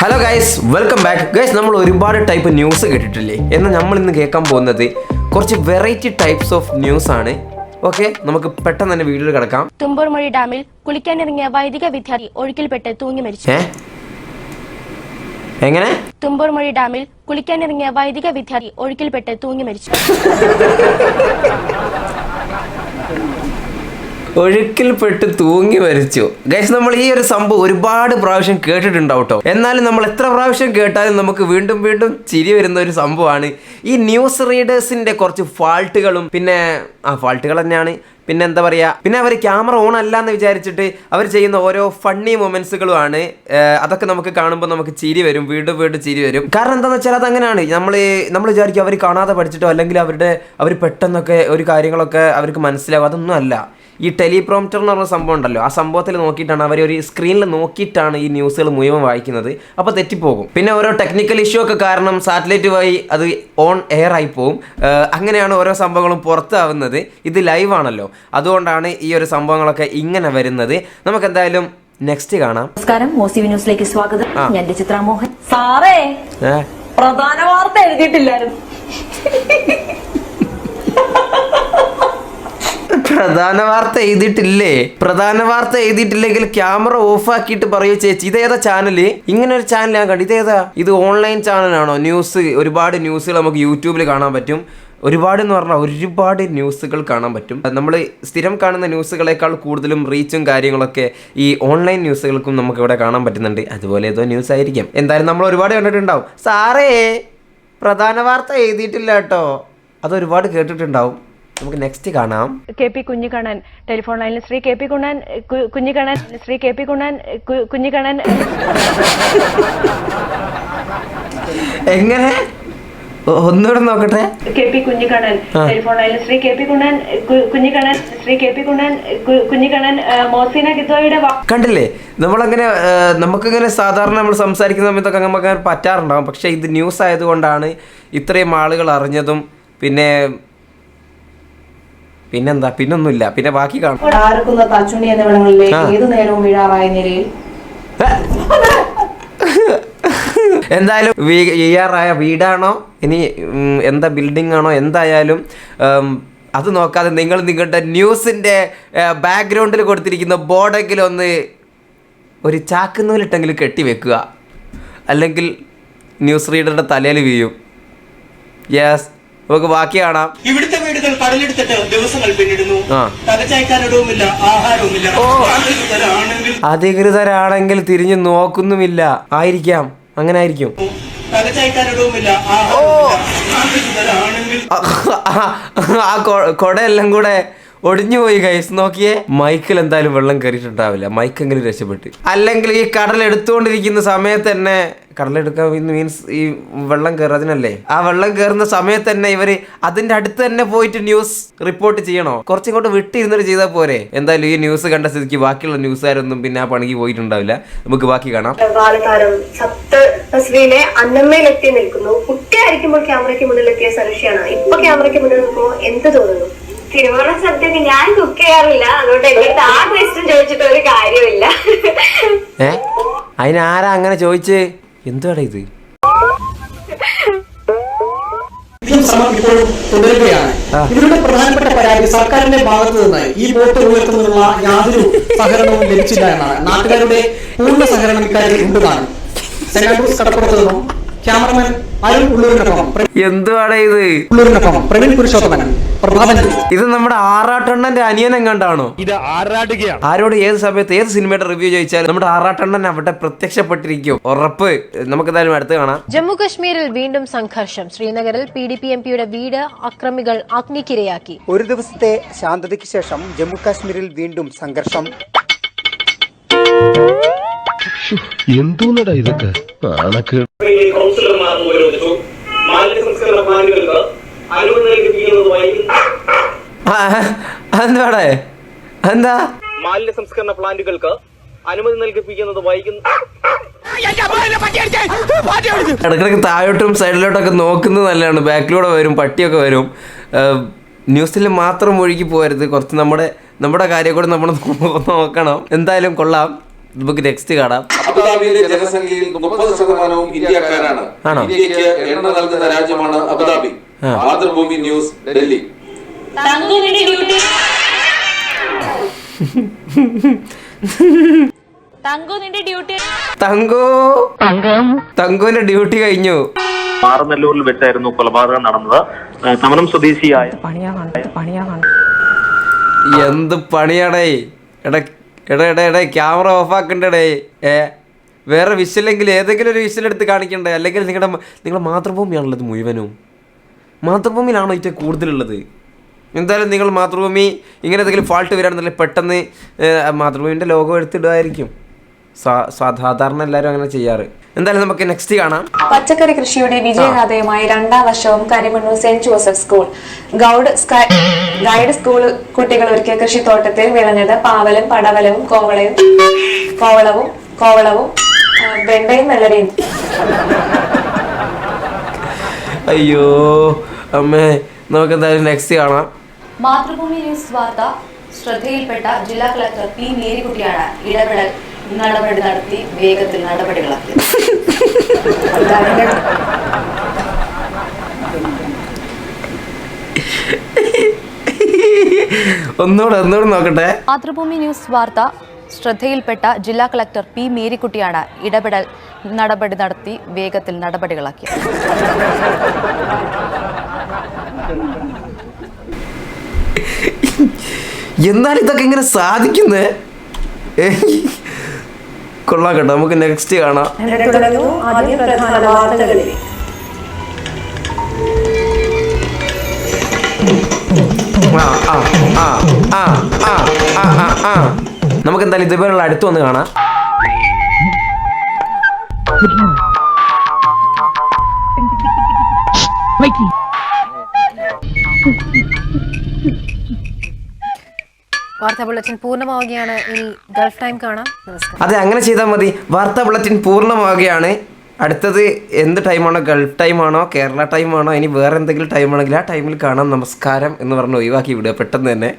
Hello guys welcome back guys നമ്മൾ ഒരുപാട് type news കേട്ടിട്ടില്ലേ? എന്നാൽ നമ്മൾ ഇന്ന് കേൾക്കാൻ പോകുന്നത് കുറച്ച് വെറൈറ്റി ടൈപ്സ് ഓഫ് ന്യൂസ് ആണ്. ഓക്കെ നമുക്ക് പെട്ടെന്ന് തന്നെ വീഡിയോ കിടക്കാം. തുമ്പൂർമൊഴി ഡാമിൽ കുളിക്കാനിറങ്ങിയ വൈദിക വിദ്യാർത്ഥി ഒഴുക്കിൽപ്പെട്ട് തൂങ്ങി മരിച്ചു. എങ്ങനെ? തുമ്പൂർമൊഴി ഡാമിൽ കുളിക്കാനിറങ്ങിയ വൈദിക വിദ്യാർത്ഥി ഒഴുക്കിൽപ്പെട്ട് തൂങ്ങി മരിച്ചു. ഒഴുക്കിൽപ്പെട്ട് തൂങ്ങി മരിച്ചു. ഗൈസ് നമ്മൾ ഈ ഒരു സംഭവം ഒരുപാട് പ്രാവശ്യം കേട്ടിട്ടുണ്ടാവും കേട്ടോ എന്നാലും നമ്മൾ എത്ര പ്രാവശ്യം കേട്ടാലും നമുക്ക് വീണ്ടും വീണ്ടും ചിരി വരുന്ന ഒരു സംഭവമാണ്. ഈ ന്യൂസ് റീഡേഴ്സിന്റെ കുറച്ച് ഫാൾട്ടുകളും പിന്നെ ആ ഫാൾട്ടുകൾ തന്നെയാണ്. പിന്നെ എന്താ പറയുക പിന്നെ അവർ ക്യാമറ ഓൺ അല്ല എന്ന് വിചാരിച്ചിട്ട് അവർ ചെയ്യുന്ന ഓരോ ഫണ്ണി മൊമെന്റ്സുകളുമാണ് അതൊക്കെ നമുക്ക് കാണുമ്പോൾ നമുക്ക് ചിരി വരും വീണ്ടും വീണ്ടും ചിരി വരും. കാരണം എന്താണെന്ന് വെച്ചാൽ അത് അങ്ങനെയാണ് നമ്മൾ നമ്മൾ വിചാരിക്കും അവർ കാണാതെ പഠിച്ചിട്ടോ അല്ലെങ്കിൽ അവരുടെ അവർ പെട്ടെന്നൊക്കെ ഒരു കാര്യങ്ങളൊക്കെ അവർക്ക് മനസ്സിലാവും. അതൊന്നും അല്ല. ഈ ടെലിപ്രോംറ്റർ എന്ന് പറഞ്ഞ സംഭവം ഉണ്ടല്ലോ. ആ സംഭവത്തിൽ നോക്കിയിട്ടാണ് അവർ ഒരു സ്ക്രീനിൽ നോക്കിയിട്ടാണ് ഈ ന്യൂസുകൾ മുഴുവൻ വായിക്കുന്നത്. അപ്പോൾ തെറ്റിപ്പോകും. പിന്നെ ഓരോ ടെക്നിക്കൽ ഇഷ്യൂ ഒക്കെ കാരണം സാറ്റലൈറ്റ് വഴി അത് ഓൺ എയർ ആയി പോകും അങ്ങനെയാണ് ഓരോ സംഭവങ്ങളും പുറത്താവുന്നത്. ഇത് ലൈവ് ആണല്ലോ. അതുകൊണ്ടാണ് ഈ ഒരു സംഭവങ്ങളൊക്കെ ഇങ്ങനെ വരുന്നത്. നമുക്ക് എന്തായാലും നെക്സ്റ്റ് കാണാം. നമസ്കാരം. മോസി ന്യൂസിലേക്ക് സ്വാഗതം. ഞാൻ ചിത്ര മോഹൻ. സാറേ പ്രധാന വാർത്ത എഴുതിയിട്ടില്ലായിരുന്നു. പ്രധാന വാർത്ത എഴുതിയിട്ടില്ലേ? പ്രധാന വാർത്ത എഴുതിയിട്ടില്ലെങ്കിൽ ക്യാമറ ഓഫ് ആക്കിയിട്ട് പറയൂ ചേച്ചി. ഇതേതാ ചാനൽ ഇങ്ങനെ ഒരു ചാനൽ ഞാൻ കണ്ടു. ഇതേതാ? ഇത് ഓൺലൈൻ ചാനലാണോ ന്യൂസ് ഒരുപാട് ന്യൂസുകൾ നമുക്ക് യൂട്യൂബിൽ കാണാൻ പറ്റും. ഒരുപാട് എന്ന് പറഞ്ഞാൽ ഒരുപാട് ന്യൂസുകൾ കാണാൻ പറ്റും. നമ്മൾ സ്ഥിരം കാണുന്ന ന്യൂസുകളെക്കാൾ കൂടുതലും റീച്ചും കാര്യങ്ങളൊക്കെ ഈ ഓൺലൈൻ ന്യൂസുകൾക്കും നമുക്ക് ഇവിടെ കാണാൻ പറ്റുന്നുണ്ട്. അതുപോലെ ഏതോ ന്യൂസ് ആയിരിക്കും. എന്തായാലും നമ്മൾ ഒരുപാട് കണ്ടിട്ടുണ്ടാവും. സാറേ പ്രധാന വാർത്ത എഴുതിയിട്ടില്ല കേട്ടോ. അത് ഒരുപാട് കേട്ടിട്ടുണ്ടാവും. നമുക്ക് നെക്സ്റ്റ് കാണാം. കെ പി കുഞ്ഞിക്കണ്ണൻ ടെലിഫോൺ ലൈനിൽ Shri K P Kunnan Kunhikannan Shri K P Kunnan Kunhikannan. എങ്ങനെ? ഒന്നുകൂടെ നോക്കട്ടെ. കെ പി കുഞ്ഞിക്കണ്ണൻ ടെലിഫോൺ ലൈനിൽ Shri K P Kunnan Kunhikannan Shri K P Kunnan Kunhikannan Mosina ഗിത്തോയുടെ വാ കണ്ടില്ലേ? നമ്മളങ്ങനെ നമുക്കിങ്ങനെ സാധാരണ നമ്മൾ സംസാരിക്കുന്ന സമയത്തൊക്കെ നമുക്ക് പറ്റാറുണ്ടാവും. പക്ഷേ ഇത് ന്യൂസ് ആയതുകൊണ്ടാണ് ഇത്രയും ആളുകൾ അറിഞ്ഞതും പിന്നെ പിന്നെന്താ? പിന്നൊന്നുമില്ല. പിന്നെ ബാക്കി കാണും. എന്തായാലും വീ- ചെയ്യാറായ വീടാണോ? ഇനി എന്താ ബിൽഡിംഗ് ആണോ? എന്തായാലും അത് നോക്കാതെ നിങ്ങൾ നിങ്ങളുടെ ന്യൂസിന്റെ ബാക്ക്ഗ്രൗണ്ടിൽ കൊടുത്തിരിക്കുന്ന ബോർഡെങ്കിലും ഒന്ന് ഒരു ചാക്കുന്നൂലിട്ടെങ്കിലും കെട്ടി വെക്കുക. അല്ലെങ്കിൽ ന്യൂസ് റീഡറുടെ തലയിൽ വീഴും. യെസ് നമുക്ക് ബാക്കി കാണാം. ഇവിടുത്തെ കടലെടുത്തിട്ട് ദിവസങ്ങൾ പിന്നിടുന്നു. ആഹാരവുമില്ല. അധികൃതരാണെങ്കിൽ തിരിഞ്ഞു നോക്കുന്നുമില്ല. ആയിരിക്കാം. അങ്ങനെ ആയിരിക്കും. ആഹാരവുമില്ല. ആ കൊടയെല്ലാം കൂടെ ഒടിഞ്ഞു പോയി കൈസ് നോക്കിയേ. മൈക്കിൽ എന്തായാലും വെള്ളം കയറിയിട്ടുണ്ടാവില്ല. മൈക്കെങ്കിലും രക്ഷപ്പെട്ട്. അല്ലെങ്കിൽ ഈ കടൽ എടുത്തുകൊണ്ടിരിക്കുന്ന സമയത്ത് തന്നെ കടലെടുക്കാൻ മീൻസ് ഈ വെള്ളം കയറതിനല്ലേ ആ വെള്ളം കയറുന്ന സമയത്ത് തന്നെ ഇവർ അതിന്റെ അടുത്ത് തന്നെ പോയിട്ട് ന്യൂസ് റിപ്പോർട്ട് ചെയ്യണോ? കുറച്ചിങ്ങോട്ട് വിട്ടിരുന്നിട്ട് ചെയ്താൽ പോരെ. എന്തായാലും ഈ ന്യൂസ് കണ്ട സ്ഥിതിക്ക് ബാക്കിയുള്ള ന്യൂസുകാരൊന്നും പിന്നെ ആ പണിക്ക് പോയിട്ടുണ്ടാവില്ല. നമുക്ക് ബാക്കി കാണാം. നസ്രീനെ അന്നമ്മയിലെത്തി നിൽക്കുന്നു. കുട്ടിയായിരിക്കുമ്പോൾ ക്യാമറയ്ക്ക് മുന്നിലെത്തിയ സനുഷയാണ് ഇപ്പൊ ക്യാമറയ്ക്ക് മുന്നിൽ നിൽക്കുമ്പോൾ എന്ത് തോന്നുന്നു? തിരുവോണ സദ്യക്ക് ഞാൻ കുക്ക് ചെയ്യാറില്ല. അതുകൊണ്ട് എന്റെ ആ ക്വസ്റ്റ്യൻ ചോദിച്ചിട്ട് ഒരു കാര്യമില്ല. ഏ? അതിനാരാ അങ്ങനെ ചോദിച്ച്? എന്തുവാടാ ഇത്? ശ്രമം ഇപ്പോഴും തുടരുകയാണ്. ഇവരുടെ പ്രധാനപ്പെട്ട പരാതി സർക്കാരിന്റെ ഭാഗത്ത് നിന്ന് ഈ ബോട്ട് ഉയർത്തുന്നതിനുള്ള യാതൊരു സഹകരണവും ലഭിച്ചില്ല എന്നാണ്. നാട്ടുകാരുടെ പൂർണ സഹകരണം ഇക്കാര്യത്തിൽ ഉണ്ടെന്നാണ്. സെനാറ്റൂസ് കടപ്പുറത്ത് നിന്നും ക്യാമറമാൻ അരുൺ ഉള്ളൂരിനൊപ്പം പ്ര- ഇത്? ഉള്ളൂരിനൊപ്പം പ്രവീൺ പുരുഷോത്തമൻ പ്രഭാതൻ ഇത് നമ്മുടെ ആറാട്ടണ്ണന്റെ അനിയൻ എങ്ങാണ്ടാണോ? ഇത് ആറാടുകയാണ് ആരോട് ഏത് സമയത്ത് ഏത് സിനിമയുടെ റിവ്യൂ ചോദിച്ചാലും നമ്മുടെ ആറാട്ടണ്ണൻ അവിടെ പ്രത്യക്ഷപ്പെട്ടിരിക്കും. ഉറപ്പ്. നമുക്ക് എന്തായാലും അടുത്ത് കാണാം. ജമ്മു കശ്മീരിൽ വീണ്ടും സംഘർഷം. ശ്രീനഗറിൽ പി ഡി പി എം പിയുടെ വീട് അക്രമികൾ അഗ്നിക്കിരയാക്കി. ഒരു ദിവസത്തെ ശാന്തതയ്ക്ക് ശേഷം ജമ്മു കാശ്മീരിൽ വീണ്ടും സംഘർഷം. എന്തോന്നടാ ഇതൊക്കെ നാണക്ക് കൗൺസിലർമാർ ഉപരോധിച്ചു മാലിന്യ സംസ്കരണ പ്ലാന്റുകൾക്ക് അനുമതി നൽകിപ്പിക്കുന്നതുമായി ആ, എന്തുവാടേ എന്താ മാലിന്യ സംസ്കരണ പ്ലാന്റുകൾക്ക് അനുമതി നൽകിപ്പിക്കുന്നത് വൈകുന്നു ഇടക്കിടക്ക് താഴോട്ടും സൈഡിലോട്ടൊക്കെ നോക്കുന്നത് നല്ലതാണ്. ബാക്കിലൂടെ വരും പട്ടിയൊക്കെ വരും. ന്യൂസിൽ മാത്രം ഒഴുകി പോകരുത്. കുറച്ച് നമ്മുടെ നമ്മുടെ കാര്യം കൂടെ നമ്മൾ നോക്കണം. എന്തായാലും കൊള്ളാം. നമുക്ക് നെക്സ്റ്റ് കാണാം. അബുദാബിയിലെ ജനസംഖ്യയിൽ മുപ്പത് ശതമാനവും ഇന്ത്യക്കാരാണ്. ആണോ? ഇന്ത്യയ്ക്ക് എണ്ണ നൽകുന്ന രാജ്യമാണ് Abu Dhabi. Mathrubhumi news Delhi. Thanku തങ്കുവിന്റെ duty കഴിഞ്ഞു. മാറനല്ലൂരിൽ വെച്ചായിരുന്നു കൊലപാതകം നടന്നത്. സമരം സ്വദേശിയായ എന്ത് പണിയാടേ? എടാ എടാ എടാ എടാ ക്യാമറ ഓഫ് ആക്കണ്ടേ ഏ വേറെ വിഷലെങ്കിൽ ഏതെങ്കിലും ഒരു വിഷൽ എടുത്ത് കാണിക്കണ്ടേ? അല്ലെങ്കിൽ നിങ്ങളുടെ നിങ്ങളുടെ മാതൃഭൂമിയാണുള്ളത് മുഴുവനും. മാതൃഭൂമിയിലാണോ ഏറ്റവും കൂടുതലുള്ളത്? എന്തായാലും നിങ്ങൾ മാതൃഭൂമി ഇങ്ങനെ എന്തെങ്കിലും ഫാൾട്ട് വരാണെന്നുണ്ടെങ്കിൽ പെട്ടെന്ന് മാതൃഭൂമിന്റെ ലോഗോ എടുത്തിടുമായിരിക്കും. സാധാരണ എല്ലാവരും അങ്ങനെ ചെയ്യാറ്. എന്തായാലും നമുക്ക് നെക്സ്റ്റ് കാണാം. പച്ചക്കറി കൃഷിയുടെ വിജയഗാഥയുമായി രണ്ടാം വർഷവും കരിമണ്ണൂർ സെന്റ് ജോസഫ് സ്കൂൾ ഗൗഡ് ഗൈഡ് സ്കൂൾ കുട്ടികൾ ഒരുക്കിയ കൃഷിത്തോട്ടത്തിൽ വിളഞ്ഞത് പാവലും പടവലവും കോവളയും കോവളവും കോവളവും വെണ്ടയും വെള്ളരയും. അയ്യോ അമ്മേ നമുക്ക് എന്തായാലും നെക്സ്റ്റ് കാണാം. മാതൃഭൂമി ന്യൂസ് വാർത്ത ശ്രദ്ധയിൽപ്പെട്ട ജില്ലാ കളക്ടർ പി മേരിക്കുട്ടിയാണ് ഇടപെടൽ നടപടി നടത്തി വേഗത്തിൽ നടപടികളാക്കി. ഒന്നുകൂടെ ഒന്നുകൂടെ നോക്കട്ടെ. മാതൃഭൂമി ന്യൂസ് വാർത്ത ശ്രദ്ധയിൽപ്പെട്ട ജില്ലാ കളക്ടർ പി മേരിക്കുട്ടിയാണ് ഇടപെടൽ നടപടി നടത്തി വേഗത്തിൽ നടപടികളാക്കിയത് എന്നാൽ ഇതൊക്കെ ഇങ്ങനെ സാധിക്കുന്നേ? കൊള്ളാം കേട്ടോ. നമുക്ക് നെക്സ്റ്റ് കാണാം. നമുക്ക് എന്തായാലും ഇതുപോലുള്ള അടുത്ത് വന്ന് കാണാം. വാർത്താ ബുള്ളറ്റിൻ പൂർണമാവുകയാണ്. ഇനി ഗൾഫ് ടൈം കാണാം. നമസ്കാരം. അതെ അങ്ങനെ ചെയ്താൽ മതി. വാർത്താ ബുള്ളറ്റിൻ പൂർണമാവുകയാണ്. അടുത്തത് എന്ത് ടൈമാണോ? ഗൾഫ് ടൈമാണോ? കേരള ടൈമാണോ? ഇനി വേറെ എന്തെങ്കിലും ടൈമാണെങ്കിൽ ആ ടൈമിൽ കാണാം. നമസ്കാരം എന്ന് പറഞ്ഞ് ഒഴിവാക്കി വിടുക പെട്ടെന്ന് തന്നെ.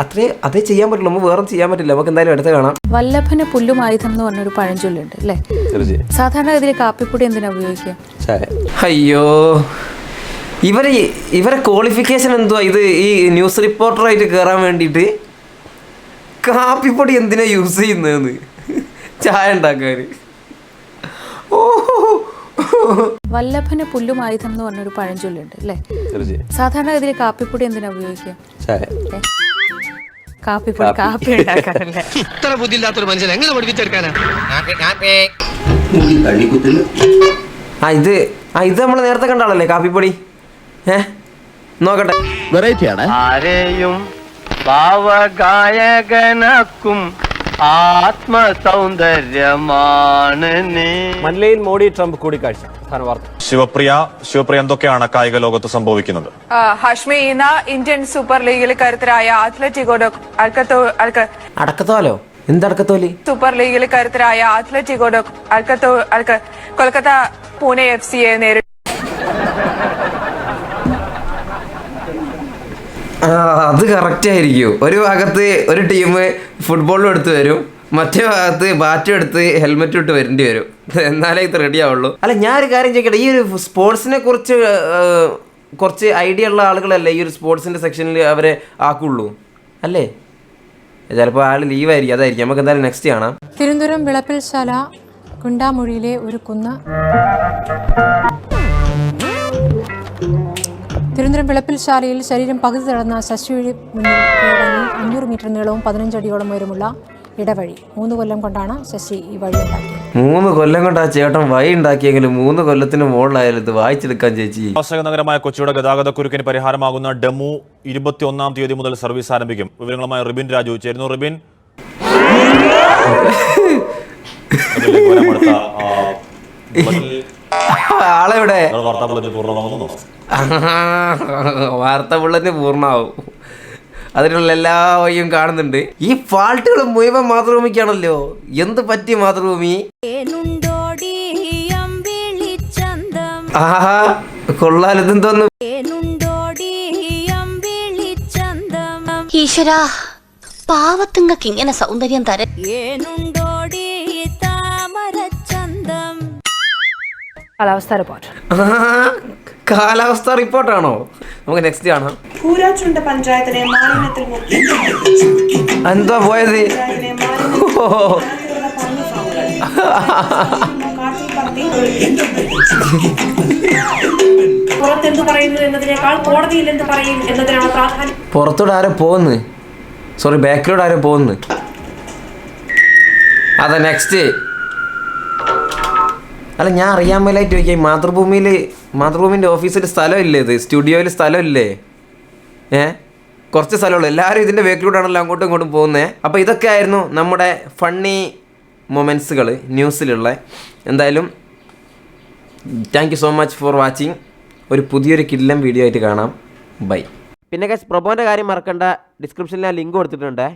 അത്രേ അതേ ചെയ്യാൻ പറ്റുള്ളൂ. നമുക്ക് വേറെ ചെയ്യാൻ പറ്റില്ല. നമുക്ക് എന്തായാലും അടുത്ത് കാണാം. വല്ലഭന വല്ലഭന് പുല്ലുമായുധം എന്ന് പറഞ്ഞൊരു പഴഞ്ചൊല്ലുണ്ട് അല്ലേ? സാധാരണ ഇതിൽ കാപ്പിപ്പൊടി എന്തിനാ ഉപയോഗിക്കുക? അയ്യോ. ഇവരെ ഇവരെ ക്വാളിഫിക്കേഷൻ എന്തുവാ? ഇത് ഈ ന്യൂസ് റിപ്പോർട്ടറായിട്ട് കയറാൻ വേണ്ടിയിട്ട് കാപ്പിപ്പൊടി എന്തിനാ യൂസ് ചെയ്യുന്നതെന്ന്. ചായ ഉണ്ടാക്കാൻ ഓ വല്ലഭന് പുല്ലുമായുധം എന്ന് പറഞ്ഞൊരു പഴഞ്ചൊല്ലുണ്ട് അല്ലേ? സാധാരണ ഇതിൽ കാപ്പിപ്പൊടി എന്തിനാ ഉപയോഗിക്കുക? കാപ്പിപ്പൊടി കാപ്പി. ഉണ്ടാക്കാറല്ലേ ഇത്ര ബുദ്ധിയില്ലാത്തൊരു മനുഷ്യൻ എങ്ങനെ പഠിപ്പിച്ചെടുക്കാനാ? ആ ഇത് ആ ഇത് നമ്മൾ നേരത്തെ കണ്ട ആളല്ലേ കാപ്പിപ്പൊടി? ഏ? നോക്കട്ടെ. ആരെയും ഭാവഗായകനാക്കും. ആത്മസൗന്ദര്യമാണ് നീ. മല്ലയിൽ മോഡി ട്രംപ് കൂടിക്കാഴ്ച. പ്രധാന വാർത്ത ശിവപ്രിയ ശിവപ്രിയ എന്തൊക്കെയാണ് കായിക ലോകത്ത് സംഭവിക്കുന്നത്? ഹഷ്മി ഇന്ന് ഇന്ത്യൻ സൂപ്പർ ലീഗിൽ കരുത്തരായ അത്ലറ്റിക്കോട് അൽക്കത്തോ അൽക്ക അടക്കത്തോലോ? എന്തടക്കത്തോലി? സൂപ്പർ ലീഗിൽ കരുത്തരായ അത്ലറ്റിക്കോട് അൽക്കത്തോ അൽക്ക കൊൽക്കത്ത പൂനെ എഫ് സിയെ നേരിടും. അത് കറക്റ്റ് ആയിരിക്കും. ഒരു ഭാഗത്ത് ഒരു ടീം ഫുട്ബോളും എടുത്ത് വരും. മറ്റേ ഭാഗത്ത് ബാറ്റും എടുത്ത് ഹെൽമെറ്റും ഇട്ട് വരേണ്ടി വരും. എന്നാലേ ഇത് റെഡി ആവുള്ളൂ. അല്ല ഞാൻ ഒരു കാര്യം ചോദിക്കട്ടെ. ഈ ഒരു സ്പോർട്സിനെ കുറിച്ച് കുറച്ച് ഐഡിയ ഉള്ള ആളുകളല്ലേ ഈ ഒരു സ്പോർട്സിന്റെ സെക്ഷനിൽ അവരെ ആക്കുള്ളൂ? അല്ലേ? ചിലപ്പോൾ ആൾ ലീവായിരിക്കും അതായിരിക്കും. നമുക്ക് എന്തായാലും നെക്സ്റ്റ് കാണാം. തിരുവനന്തപുരം വിളപ്പിൽശാല കുണ്ടാമൊഴിയിലെ ഒരു കുന്ന്. തിരുവനന്തപുരം വിളപ്പിൽശാലയിൽ ശരീരം പകുതി തടന്ന ശശിയുടെ മുന്നിൽ കീഴടങ്ങി അഞ്ഞൂറ് മീറ്റർ നീളവും പതിനഞ്ചടിയോളം ഉയരമുള്ള ഇടവഴി. മൂന്ന് കൊല്ലം കൊണ്ടാണ് ശശി ഈ വഴി ഉണ്ടാക്കിയത്. മൂന്ന് കൊല്ലം കൊണ്ട് ആ ചേട്ടൻ വഴി ഉണ്ടാക്കിയെങ്കിലും മൂന്ന് കൊല്ലത്തിന് മുകളിലായാലും ഇത് വായിച്ചെടുക്കാൻ ചേച്ചി. ആവാസക നഗരമായ കൊച്ചിയുടെ ഗതാഗത കുരുക്കിന് പരിഹാരമാകുന്ന ഡെമു ഇരുപത്തി ഒന്നാം തീയതി മുതൽ സർവീസ് ആരംഭിക്കും. വിവരങ്ങളുമായി റിബിൻ രാജു ചേരുന്നു. റിബിൻ. ആളെവിടെ? വാർത്താ ബുള്ളറ്റിന് പൂർണമാവും അതിനുള്ള എല്ലാ വഴിയും കാണുന്നുണ്ട്. ഈ ഫാൾട്ടുകൾ മുഴുവൻ മാതൃഭൂമിക്കാണല്ലോ. എന്ത് പറ്റി മാതൃഭൂമി? ആഹാ കൊള്ളാൽ ഇതെന്തോന്ന്? ഈശ്വരാ പാവത്തുങ്ങൾക്ക് ഇങ്ങനെ സൗന്ദര്യം തര കാലാവസ്ഥ റിപ്പോർട്ട് കാലാവസ്ഥ റിപ്പോർട്ടാണോ നമുക്ക് നെക്സ്റ്റ് കാണാം. പൂരാച്ചുണ്ട പഞ്ചായത്തിലെ മാലിന്യത്തിൽ എന്താ പോയത്? പുറത്തെന്ത് പറയുന്നു എന്നതിനേക്കാൾ കോടതിയിൽ എന്ത് പറയും എന്നതിനാണ് പ്രാധാന്യം? ആരോ പോകുന്നു. സോറി ബാക്കിലൂടെ ആരോ പോകുന്നു. അതാ നെക്സ്റ്റ് അല്ല ഞാൻ അറിയാൻ മേലായിട്ട് ചോദിക്കാം മാതൃഭൂമിയിൽ മാതൃഭൂമിന്റെ ഓഫീസിൽ സ്ഥലമില്ലേ ഇത്? സ്റ്റുഡിയോയിൽ സ്ഥലമില്ലേ? ഏ? കുറച്ച് സ്ഥലമുള്ളൂ. എല്ലാവരും ഇതിന്റെ വേക്കിലൂടെയാണല്ലോ അങ്ങോട്ടും ഇങ്ങോട്ടും പോകുന്നത് അപ്പോൾ ഇതൊക്കെ ആയിരുന്നു നമ്മുടെ ഫണ്ണി മൊമെൻസുകൾ ന്യൂസിലുള്ള എന്തായാലും thank you so much for watching ഒരു പുതിയൊരു കില്ലം വീഡിയോ ആയിട്ട് കാണാം. ബൈ പിന്നെ പ്രൊബോന്റെ കാര്യം മറക്കണ്ട. ഡിസ്ക്രിപ്ഷനിൽ ഞാൻ ലിങ്ക് കൊടുത്തിട്ടുണ്ട്.